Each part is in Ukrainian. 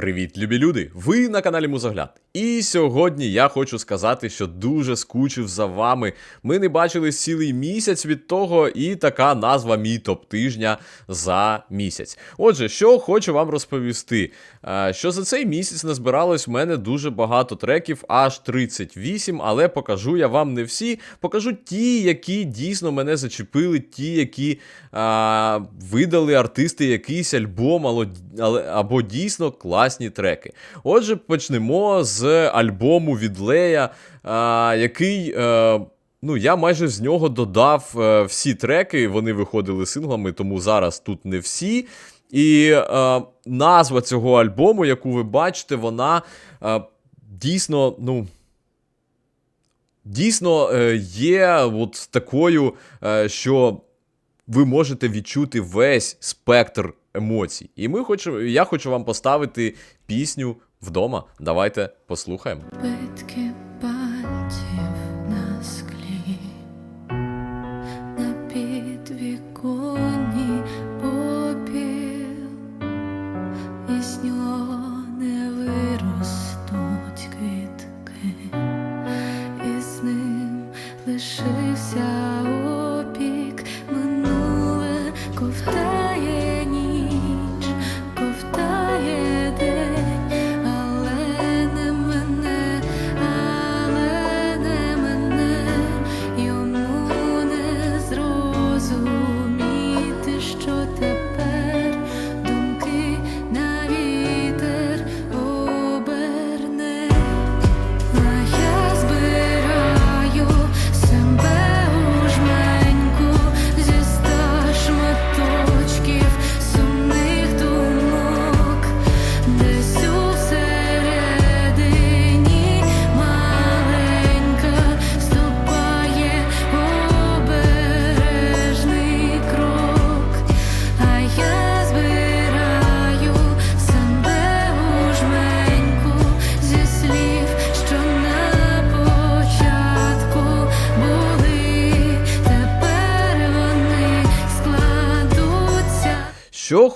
Привіт, любі люди! Ви на каналі Музогляд. І сьогодні я хочу сказати, що дуже скучив за вами. Ми не бачили цілий місяць від того, і така назва мій топ тижня за місяць. Отже, що хочу вам розповісти, Е, що за цей місяць назбиралось в мене дуже багато треків, аж 38, але покажу я вам не всі. Покажу ті, які дійсно мене зачепили, ті, які а, видали артисти якийсь альбом, або дійсно класні треки. Отже, почнемо з альбому від Лея, а, який. А, Ну, я майже з нього додав е, всі треки, вони виходили синглами, тому зараз тут не всі. І е, назва цього альбому, яку ви бачите, вона е, дійсно, ну. Дійсно е, є от такою, е, що ви можете відчути весь спектр емоцій. І ми хочу, я хочу вам поставити пісню вдома. Давайте послухаємо. Битки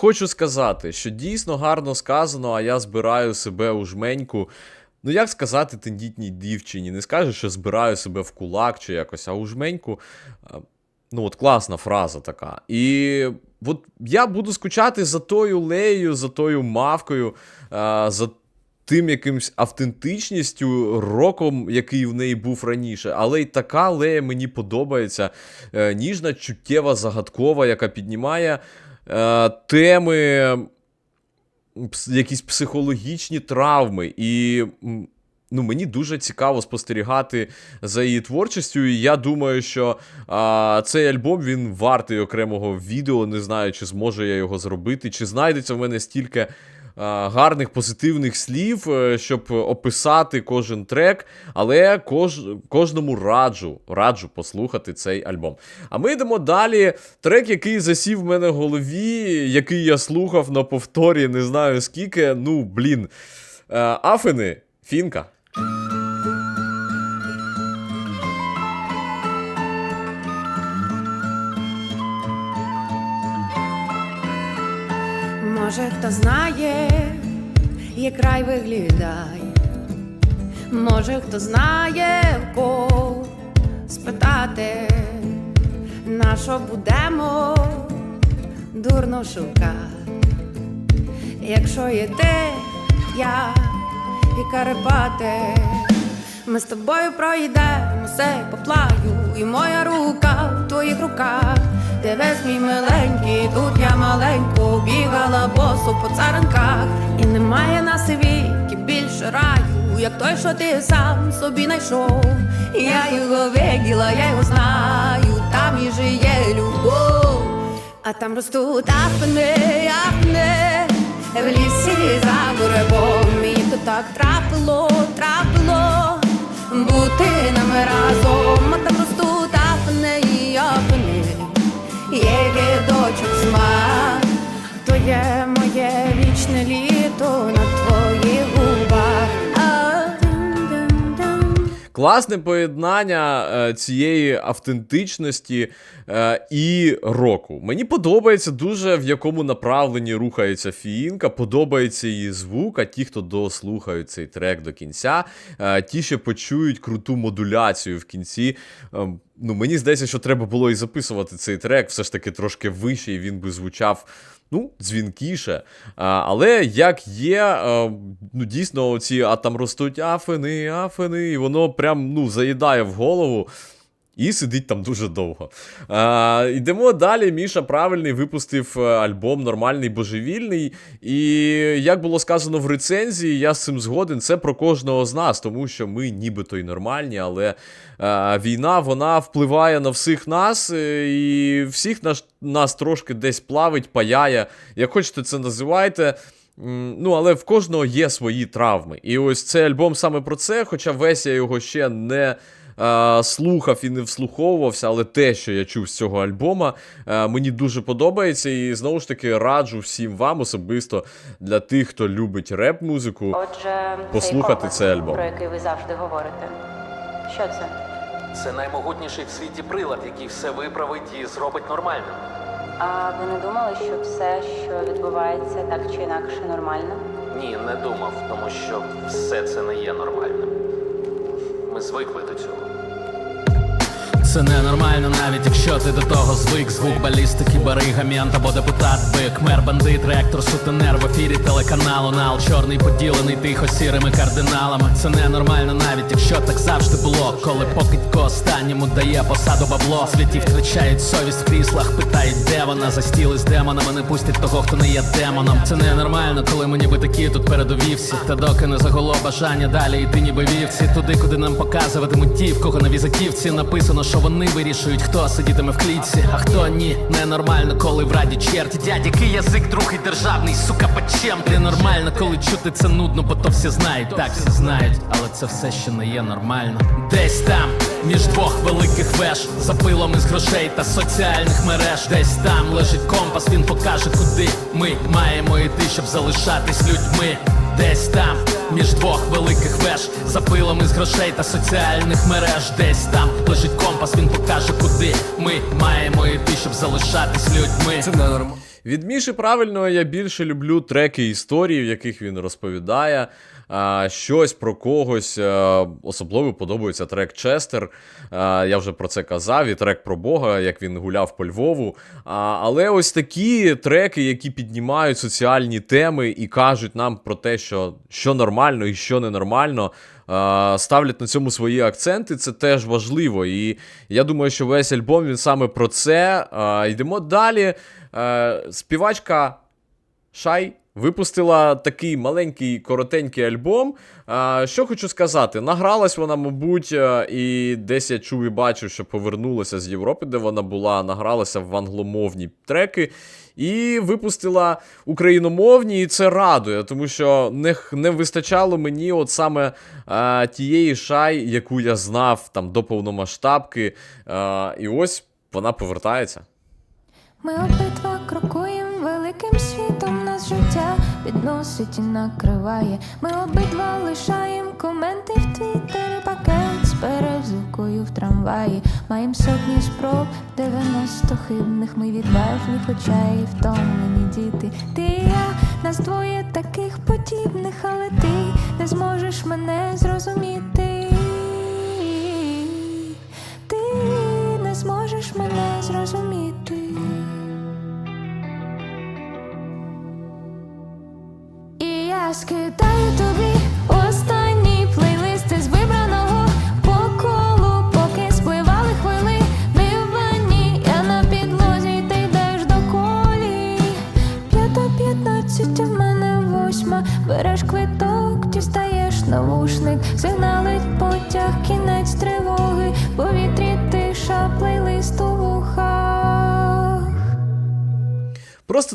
хочу сказати, що дійсно гарно сказано, а я збираю себе у жменьку. Ну, як сказати тендітній дівчині? Не скажеш, що збираю себе в кулак чи якось, а у жменьку. Ну, от класна фраза така. І от я буду скучати за тою леєю, за тою мавкою, за тим якимсь автентичністю, роком, який в неї був раніше. Але й така лея мені подобається. Е, ніжна, чуттєва, загадкова, яка піднімає теми, якісь психологічні травми. І ну, мені дуже цікаво спостерігати за її творчістю. І я думаю, що а, цей альбом він вартий окремого відео. Не знаю, чи зможу я його зробити, чи знайдеться в мене стільки. А, Гарних позитивних слів, е, щоб описати кожен трек, але кож, кожному раджу, раджу послухати цей альбом. А ми йдемо далі. Трек, який засів в мене в голові, який я слухав на повторі, не знаю скільки. Ну, блін. Е, Афини, фінка. Може, хто знає, як рай виглядає, може, хто знає, в кого спитати, на що будемо дурно шукати, якщо є ти, я і Карпати, ми з тобою пройдемо все по плаю, і моя рука в твоїх руках. Дивись, мій миленький, тут я маленько бігала босу по царинках, і немає на світі більше раю, як той, що ти сам собі знайшов. Я його виділа, я його знаю, там і жиє любов, а там ростуть афини, афини, в лісі за буребом. Мені то так трапило, трапило, бути нами разом, Є дочок смак, то є моє вічне літо Класне поєднання е, цієї автентичності е, і року. Мені подобається дуже, в якому направленні рухається фіїнка, подобається її звук, а ті, хто дослухають цей трек до кінця, е, ті ще почують круту модуляцію в кінці. Е, ну, мені здається, що треба було і записувати цей трек все ж таки трошки вище, і він би звучав. Ну, дзвінкіше. А, але як є, а, ну дійсно, ці а там ростуть афини, афини, і воно прям ну, заїдає в голову. І сидить там дуже довго. А, йдемо далі. Міша правильний випустив е, альбом Нормальний божевільний. І як було сказано в рецензії, я з цим згоден. Це про кожного з нас, тому що ми нібито й нормальні, але е, війна вона впливає на всіх нас, е, і всіх нас, нас трошки десь плавить, паяє. Як хочете це називайте. Ну, але в кожного є свої травми. І ось цей альбом саме про це, хоча весь я його ще не е, слухав і не вслуховувався, але те, що я чув з цього альбома, е, мені дуже подобається. І знову ж таки раджу всім вам, особисто для тих, хто любить реп-музику. Отже, Послухати цей альбом. про який ви завжди говорите. Що це? Це наймогутніший в світі прилад, який все виправить і зробить нормальним. А ви не думали, що все, що відбувається, так чи інакше нормально? Ні, не думав, тому що все це не є нормальним. Звикли до цього. Це ненормально, навіть якщо ти до того звик. Звук балістики, барига, мент або депутат бик. Мер, бандит, реактор, сутенер в ефірі телеканалу Нал Чорний поділений тихо сірими кардиналами. Це ненормально, навіть якщо так завжди було. Коли покидько останньому дає посаду бабло. Святі втрачають совість в кріслах, питають, де вона? За стіли з демонами не пустять того, хто не є демоном. Це ненормально, коли ми ніби такі тут передовівці. Та доки не загуло бажання далі йти ніби вівці. Туди, куди нам показуватимуть ті, в кого на візитівці написано, що вони вирішують, хто сидітиме в клітці, а хто ні. Ненормально, коли в раді черті дядь, який язик другий державний, сука, почем Ненормально, коли чути це нудно, бо то всі знають, так всі знають, але це все ще не є нормально. Десь там, між двох великих веж, за пилом із грошей та соціальних мереж, десь там лежить компас, він покаже, куди ми маємо йти, щоб залишатись людьми. Десь там, між двох великих веж, за пилами з грошей та соціальних мереж, десь там лежить компас, він покаже, куди ми маємо йти, щоб залишатись людьми. Це ненормально. Від Міші правильно я більше люблю треки історії, в яких він розповідає а, щось про когось. А, особливо подобається трек Честер. А, я вже про це казав, і трек про Бога, як він гуляв по Львову. А, але ось такі треки, які піднімають соціальні теми і кажуть нам про те, що, що нормально і що ненормально. А, Ставлять на цьому свої акценти, це теж важливо. І я думаю, що весь альбом він саме про це. Йдемо далі. Е, співачка Шай випустила такий маленький коротенький альбом. Що хочу сказати, награлась вона, мабуть, е, і десь я чув і бачив, що повернулася з Європи, де вона була, награлася в англомовні треки. І випустила україномовні, і це радує, тому що не, не вистачало мені от саме е, тієї шай, яку я знав там до повномасштабки. Е, і ось вона повертається. Ми обидва підносить і накриває. Ми обидва лишаємо коменти в твіттері, пакет з перевзувкою в трамваї. Маєм сотні спроб, 90 хибних, ми відважні, хоча і втомлені діти. Ти і я, нас двоє таких подібних, але ти не зможеш мене зрозуміти. Ти не зможеш мене зрозуміти. І скидаю тобі останні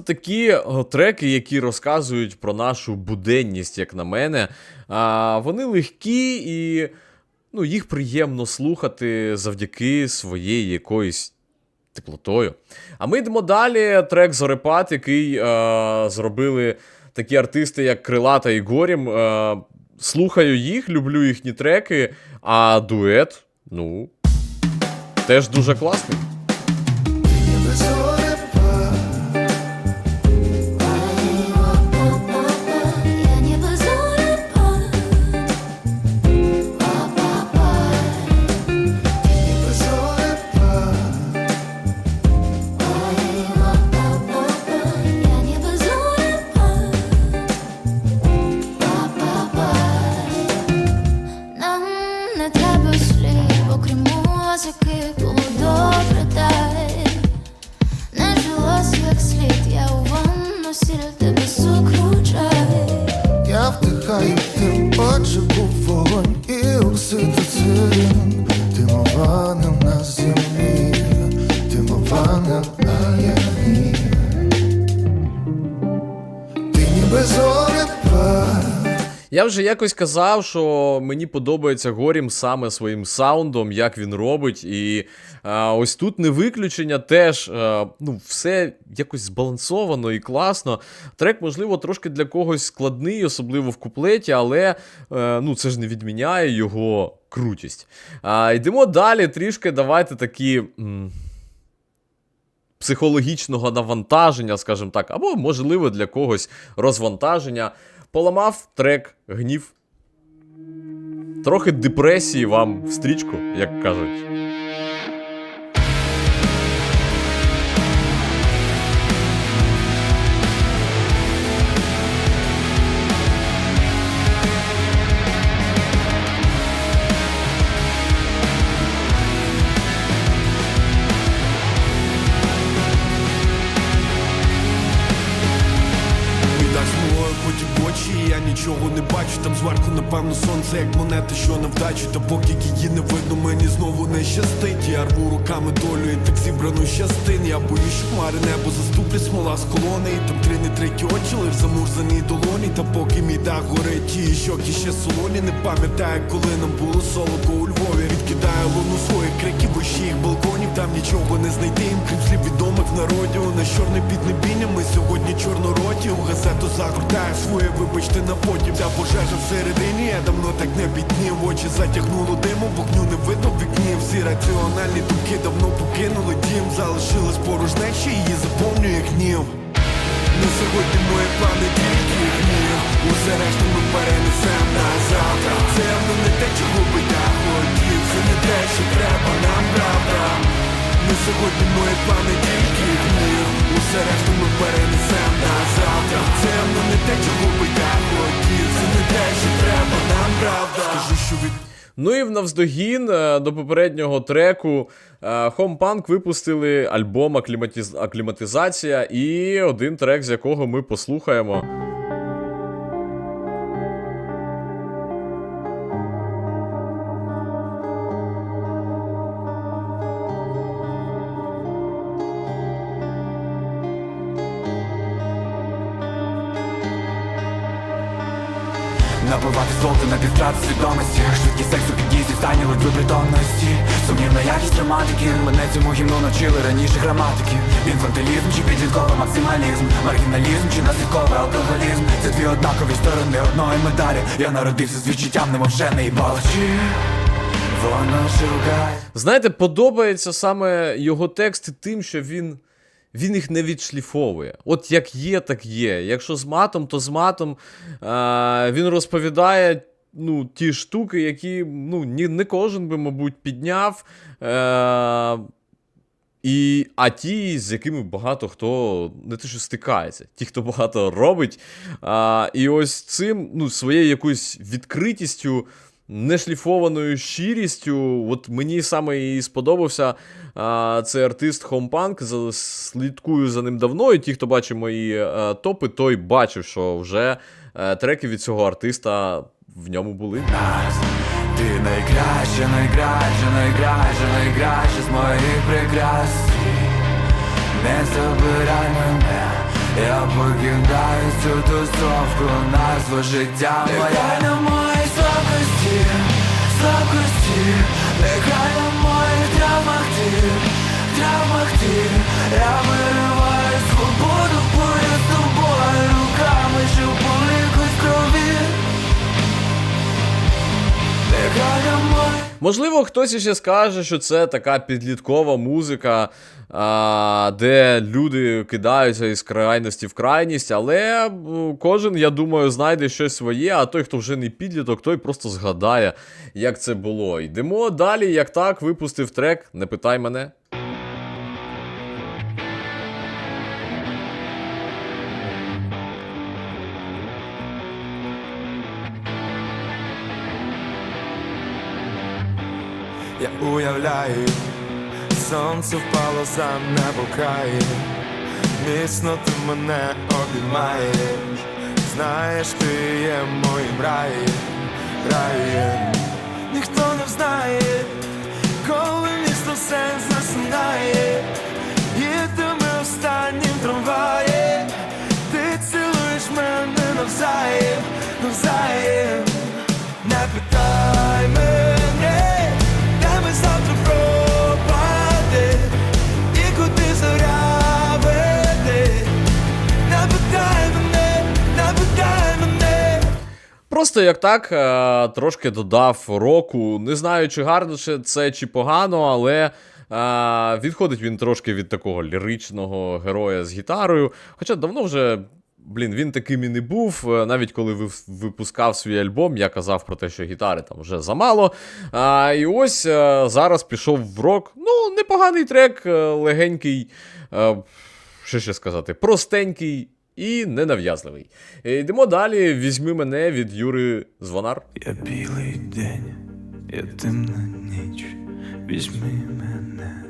такі треки, які розказують про нашу буденність, як на мене. А, вони легкі і ну, їх приємно слухати завдяки своєї якоїсь теплотою. А ми йдемо далі. Трек Зорепад, який е, зробили такі артисти, як Крилата і Горім. Е, слухаю їх, люблю їхні треки, а дует, ну, теж дуже класний. Вже якось казав, що мені подобається Горім саме своїм саундом, як він робить. І а, ось тут не виключення, теж а, ну, все якось збалансовано і класно. Трек, можливо, трошки для когось складний, особливо в куплеті, але е, ну, це ж не відміняє його крутість. А, йдемо далі, трішки давайте такі. м, Психологічного навантаження, скажімо так, або, можливо, для когось розвантаження. Поламав трек гнів. Трохи депресії вам в стрічку, як кажуть. В очі, я нічого не бачу. Там зверху, напевно, сонце, як монета, що на вдачу. Та поки її не видно, мені знову не щастить. Я рву руками долю і так зібрану щастин. Я боюсь, хмари небо заступлять смола з колони. І там три не треті очі, лиш замурзані долоні. Та поки мій дах горить, і щоки ще солоні. Не пам'ятаю, коли нам було солодко у Львові. Відкидаю луну своїх криків, вищі їх балконів. Там нічого не знайти, їм крім слів відомих народів. На чорне піднебіння ми сьогодні чорнороті. У газету загортаю своє, вибачте на потім. Та пожежа всередині, я давно так не біднів. Очі затягнуло диму, вогню не видно в вікні. Всі раціональні думки давно покинули дім. Залишилась порожнечі, її заповнює гнів. На сьогодні мої плани тільки гнів Усе решту ми перенесем на завтра. Це ну не те, чого би я хотів. Це не те, що треба нам правда. На сьогодні мої плани тільки гнів Усе решту ми перенесем на завтра. Це ну не те, чого би я хотів. Це не те, що треба нам правда. Скажи, що від Ну і в навздогін е, до попереднього треку е, Home Punk випустили альбом «Акліматіз... Акліматизація і один трек, з якого ми послухаємо. Золото на свідомості Швидкість сексу під'їздів стані ледве притомності Сумнівна якість романтики Мене цьому гімну навчили раніше граматики Інфантилізм чи підлітковий максималізм Маргіналізм чи наслідковий алкоголізм Це дві однакові сторони одної медалі Я народився з відчуттям немовшеної балачі Воно шукає Знаєте, подобається саме його тексти тим, що він. Він їх не відшліфовує. От як є, так є. Якщо з матом, то з матом. А, він розповідає ну, ті штуки, які ну, ні, не кожен би, мабуть, підняв. Е, і, а ті, з якими багато хто не те, що стикається, ті, хто багато робить. А, і ось цим, ну, своєю якоюсь відкритістю, нешліфованою щирістю, от мені саме і сподобався а, цей артист Хомпанк. Слідкую за ним давно. І ті, хто бачив мої е, топи, той бачив, що вже е, треки від цього артиста в ньому були. нас Ти найкраща, найкраща, найкраща, найкраща з моїх прикрас. Не забирай мене, я покидаю цю тусовку Назва життя моя Нехай на моїй слабкості, слабкості Нехай на моїх травмах ти, травмах ти. Я вириваю свободу, бою з тобою Руками, що полікуть Можливо, хтось іще скаже, що це така підліткова музика, а, де люди кидаються із крайності в крайність, але кожен, я думаю, знайде щось своє, а той, хто вже не підліток, той просто згадає, як це було. Йдемо далі, як так, випустив трек, не питай мене. Уявляю, сонце впало за небо крає, міцно ти мене обіймаєш, знаєш, ти є моїм раєм, раєм. Ніхто не знає, коли місто сенс засинає, їдемо останнім трамваєм, ти цілуєш мене навзаєм, навзаєм. Не питай мене, Просто як так, е, трошки додав року. Не знаю, чи гарно це чи погано, але е, відходить він трошки від такого ліричного героя з гітарою. Хоча давно вже. Блін, він таким і не був. Е, Навіть коли випускав свій альбом, я казав про те, що гітари там вже замало. А, і ось е, зараз пішов в рок. Ну, непоганий трек, легенький. е, що ще сказати, простенький і ненав'язливий. Е, Йдемо далі. Візьми мене від Юри Звонар. Я білий день, я темна ніч, візьми мене,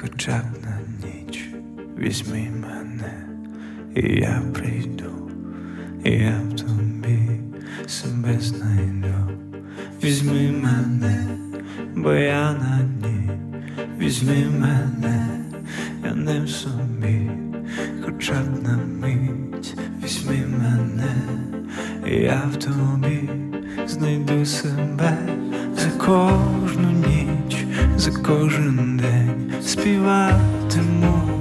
хоча б на ніч, візьми мене, і я прийду, і я в тобі себе знайду. Візьми мене, бо я на дні, візьми мене, я не в собі, хоча б на мить, візьми мене, я в тобі знайду себе. За кожну ніч, за кожен день співатиму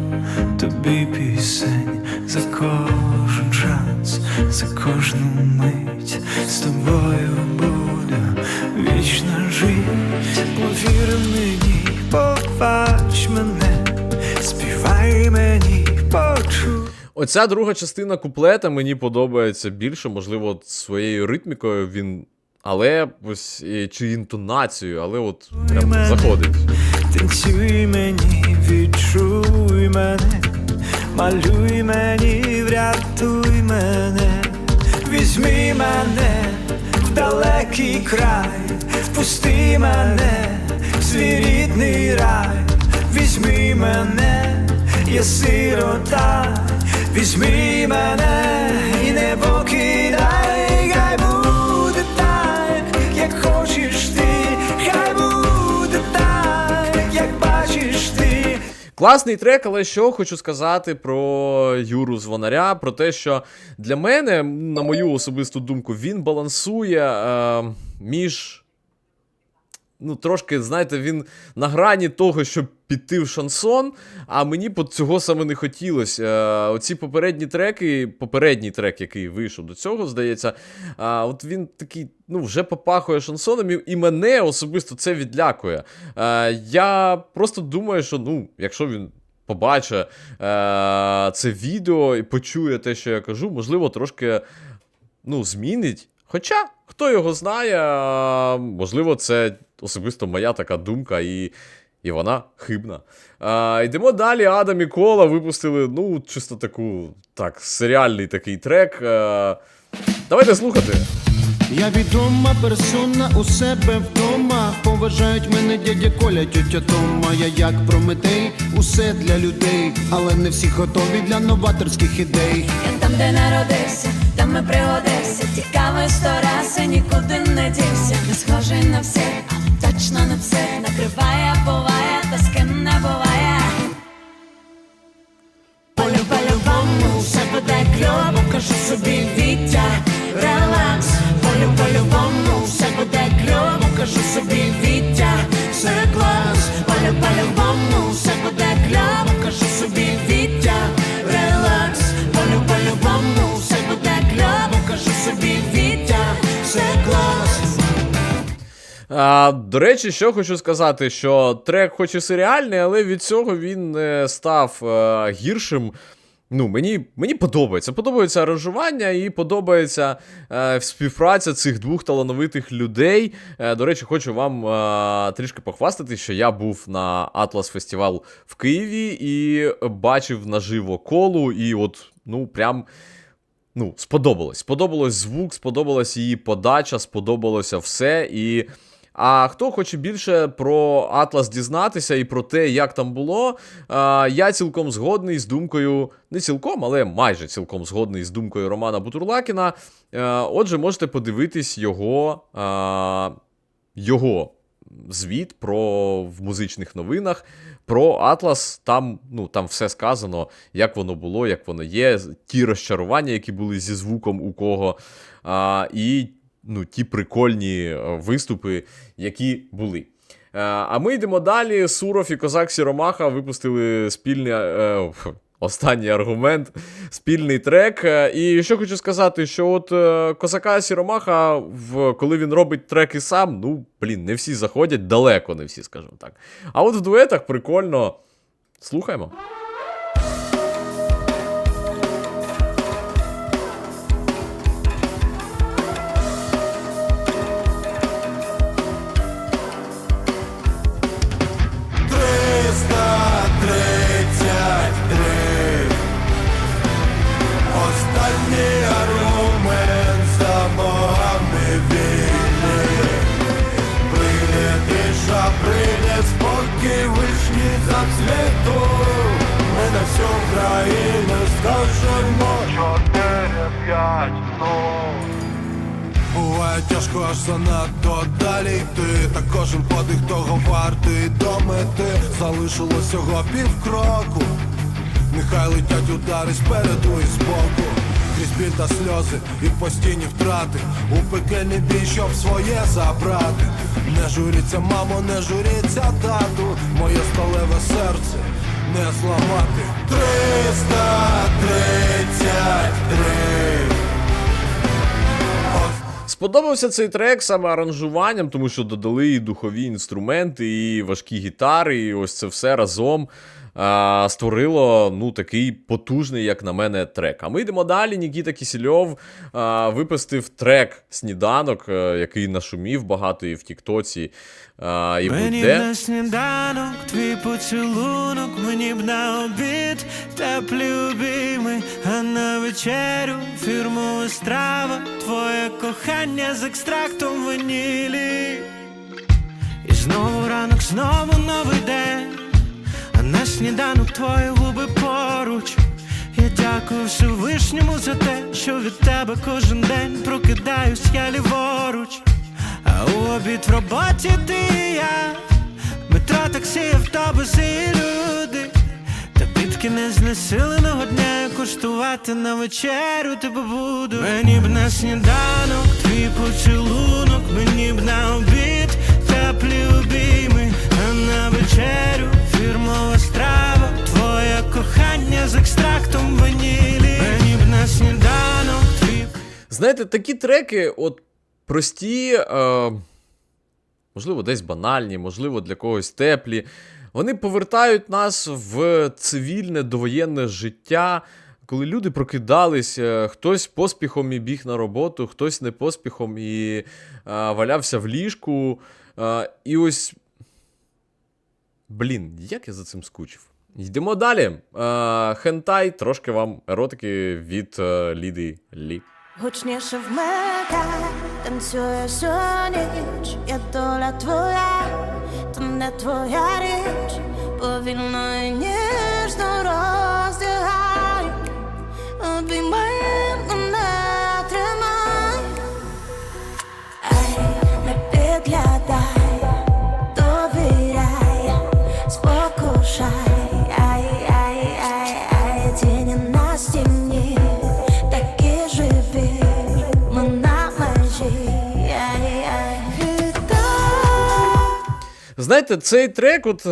Оця друга частина куплета мені подобається більше, можливо, своєю ритмікою він. Але ось і- чи інтонацією, але от прям заходить. Танцюй мені, відчуй мене, малюй мені, врятуй мене, візьми мене в далекий край, впусти мене в свій рідний рай, візьми мене, я сирота, візьми мене і не покидай, хай буде так, як хочеш ти, хай буде так, як бачиш ти. Класний трек, але що хочу сказати про Юру Звонаря, про те, що для мене, на мою особисту думку, він балансує е, між. Ну, трошки, знаєте, він на грані того, щоб піти в шансон, а мені цього саме не хотілося. Е, оці попередні треки, попередній трек, який вийшов до цього, здається, от він такий, ну, вже попахує шансоном, і, мене особисто це відлякує. Е, я просто думаю, що ну, якщо він побачить е, це відео і почує те, що я кажу, можливо, трошки ну, змінить. Хоча, хто його знає, можливо, це особисто моя така думка, і, і вона хибна. А, йдемо далі. Адам і Кола випустили, ну, чисто таку, так, серіальний такий трек. А, давайте слухати. Я відома персона у себе вдома. Поважають мене дядя Коля, тьотя Тома. Я як Прометей, усе для людей, але не всі готові для новаторських ідей. Я там, де народився, там і пригодився. Цікавий сто раз і нікуди не дівся. Не схожий на всіх, але точно не все Накриває, буває, та з ким не буває. По-любому, все буде кльово, кажу собі Вітя, релакс. Полю по-любому, все буде кльово, кажу собі Вітя, А, до речі, що хочу сказати, що трек хоч і серіальний, але від цього він не став е, гіршим. Ну, мені, мені подобається. Подобається аранжування і подобається е, співпраця цих двох талановитих людей. Е, до речі, хочу вам е, трішки похвастати, що я був на Атлас фестивал в Києві і бачив наживо колу, і от, ну, прям. Ну, сподобалось. Сподобалось звук, сподобалась її подача, сподобалося все. І. А хто хоче більше про Атлас дізнатися і про те, як там було, я цілком згодний з думкою, не цілком, але майже цілком згодний з думкою Романа Бутурлакіна. Е, Отже, можете подивитись його, його звіт про в музичних новинах. Про Атлас, там, ну, там все сказано, як воно було, як воно є, ті розчарування, які були зі звуком у кого, а, і ну, ті прикольні е, виступи, які були. Е, А ми йдемо далі. Суров і Козак Сіромаха випустили спільний. е, Останній аргумент, спільний трек. І що хочу сказати, що от Козака Сіромаха, коли він робить треки сам, ну, блін, не всі заходять, далеко не всі, скажімо так. А от в дуетах прикольно. Слухаємо. Ми на країну скажемо. Чотири, п'ять, ну. Буває тяжко аж занадто далі йти. Та кожен подих того вартий до мети. Залишилось всього півкроку. Нехай летять удари спереду і збоку Крізь біль та сльози і постійні втрати. У пекельний бій, щоб своє забрати. Не журіться, мамо, не журіться, тату. Моє сталеве серце не зламати Триста тридцять три Сподобався цей трек саме аранжуванням, тому що додали і духові інструменти, і важкі гітари, і ось це все разом а, створило ну, такий потужний, як на мене, трек. А ми йдемо далі. Нікіта Кісільов а, випустив трек Сніданок, е, який нашумів багато і в Тіктоці, а, і Мені б буде. на сніданок, твій поцілунок, мені б на обід, теплі обійми, а на вечерю фірмова страва, твоє кохання з екстрактом ванілі. І знову ранок, знову новий день, а на сніданок твої губи поруч. Я дякую Всевишньому за те, що від тебе кожен день прокидаюсь я ліворуч. У обід в роботі ти і я, метро, таксі, автобуси і люди. Та під кінець знесиленого дня куштувати на вечерю тебе буду. Мені б на сніданок, твій поцілунок, мені б на обід, теплі обійми, а на вечерю фірмова страва, твоє кохання з екстрактом ванілі. Мені б на сніданок, твій Знаєте, такі треки, от прості, е, можливо, десь банальні, можливо, для когось теплі. Вони повертають нас в цивільне довоєнне життя, коли люди прокидались, е, хтось поспіхом і біг на роботу, хтось не поспіхом і е, валявся в ліжку. Е, і ось. Блін, як я за цим скучив. Йдемо далі. Е, хентай, трошки вам еротики від е, Ліди Лі. Гучніше вмикай, танцює всю ніч, я доля твоя, то не твоя річ, повільно і ніжно роздягай, обіймай Знаєте, цей трек, от.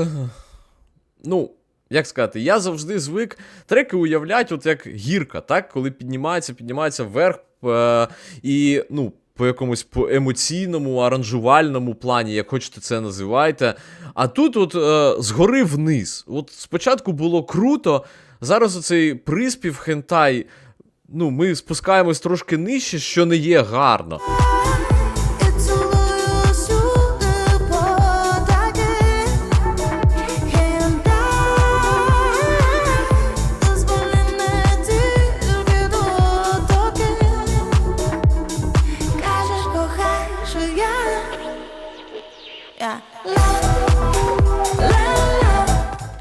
Ну, як сказати, я завжди звик треки уявляти, от як гірка, так? Коли піднімається, піднімається вверх. Е, і, ну, по якомусь по емоційному, аранжувальному плані, як хочете це називайте. А тут, от е, згори вниз. От спочатку було круто, зараз оцей приспів хентай. Ну, ми спускаємось трошки нижче, що не є гарно.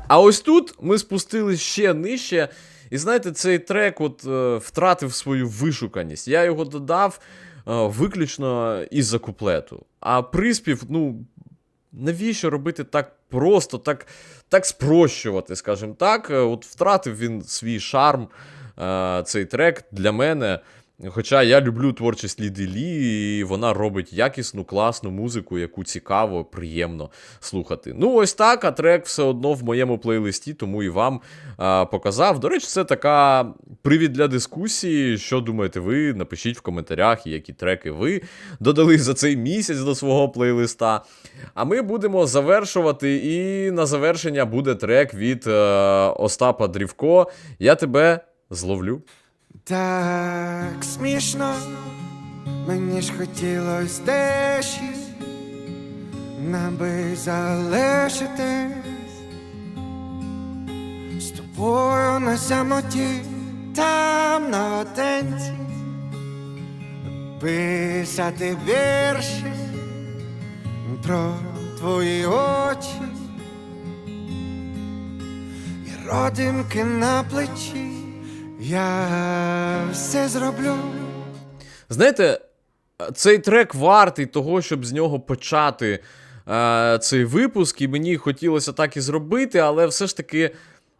А ось тут ми спустились ще нижче. І знаєте, цей трек от е, втратив свою вишуканість. Я його додав е, виключно із-за куплету. А приспів, ну. Навіщо робити так просто, так, так спрощувати, скажімо так. Е, От втратив він свій шарм, е, цей трек для мене. Хоча я люблю творчість Ліди Лі, і вона робить якісну, класну музику, яку цікаво, приємно слухати. Ну, ось так, а трек все одно в моєму плейлисті, тому і вам а, показав. До речі, це така привід для дискусії. Що думаєте ви? Напишіть в коментарях, які треки ви додали за цей місяць до свого плейлиста. А ми будемо завершувати, і на завершення буде трек від е, Остапа Дрівко. Я тебе зловлю. Так смішно, мені ж хотілось тиші, нам би залишитись з тобою на самоті, там наодинці, писати вірші про твої очі і родинки на плечі. Я все зроблю. Знаєте, цей трек вартий того, щоб з нього почати е, цей випуск, і мені хотілося так і зробити, але все ж таки,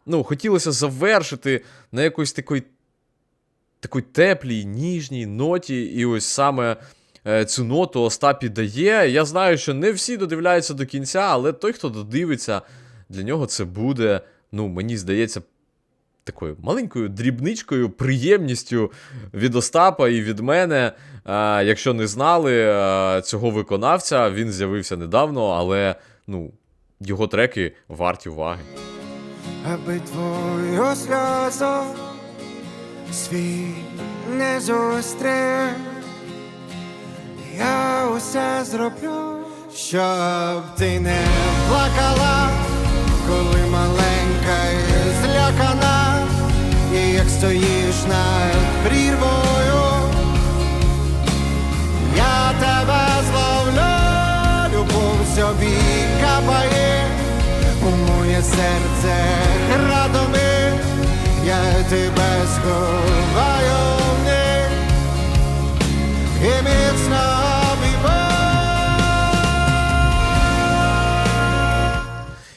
ну, хотілося завершити на якоїсь такої, такої теплій, ніжній ноті, і ось саме. е, Цю ноту Остап дає. Я знаю, що не всі додивляються до кінця, але той, хто додивиться, для нього це буде, ну, мені здається, такою маленькою дрібничкою, приємністю від Остапа і від мене. А, якщо не знали а, цього виконавця, він з'явився недавно, але ну, його треки варті уваги. аби твою сльозу свій не зустрів. Я усе зроблю, щоб ти не плакала, коли маленька і злякана, як стоїш над прірвою, я тебе зловлю, любов собі капає. У моє серце радоми, я тебе сховаю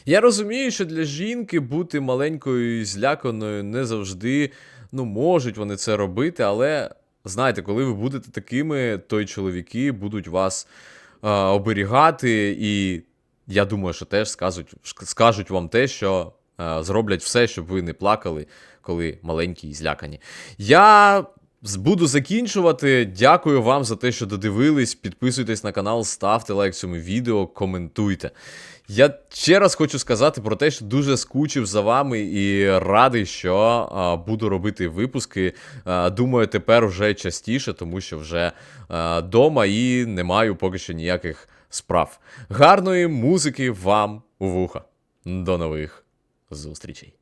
Я розумію, що для жінки бути маленькою і зляканою не завжди ну, можуть вони це робити, але знаєте, коли ви будете такими, то й чоловіки будуть вас е, оберігати, і я думаю, що теж скажуть, скажуть вам те, що зроблять все, щоб ви не плакали, коли маленькі і злякані. Я буду закінчувати. Дякую вам за те, що додивились. Підписуйтесь на канал, ставте лайк цьому відео, коментуйте. Я ще раз хочу сказати про те, що дуже скучив за вами і радий, що а, буду робити випуски. А, думаю, тепер вже частіше, тому що вже а, дома і не маю поки що ніяких справ. Гарної музики вам у вуха. До нових зустрічей.